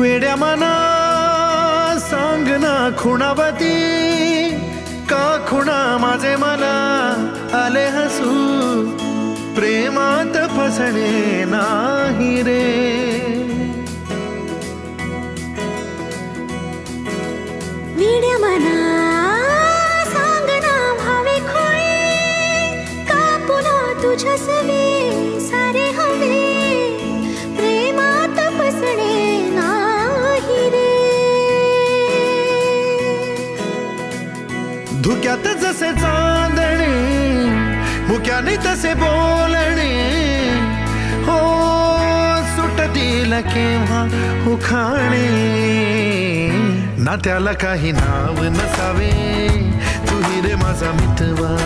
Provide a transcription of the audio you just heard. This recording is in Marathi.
वेड्या मना सांग ना खुणावती. का खुणा माझे मला आले हसू. प्रेमात फसणे नाही रे. मना सांग ना भावे खोळे. का पुन्हा तुझ्या सवे धुक्यात जसे चांदणे मुक्याने तसे बोलणे. हो सुटतील केव्हा उखाणे. ना त्याला काही नाव नसावे तू रे माझा मितवा.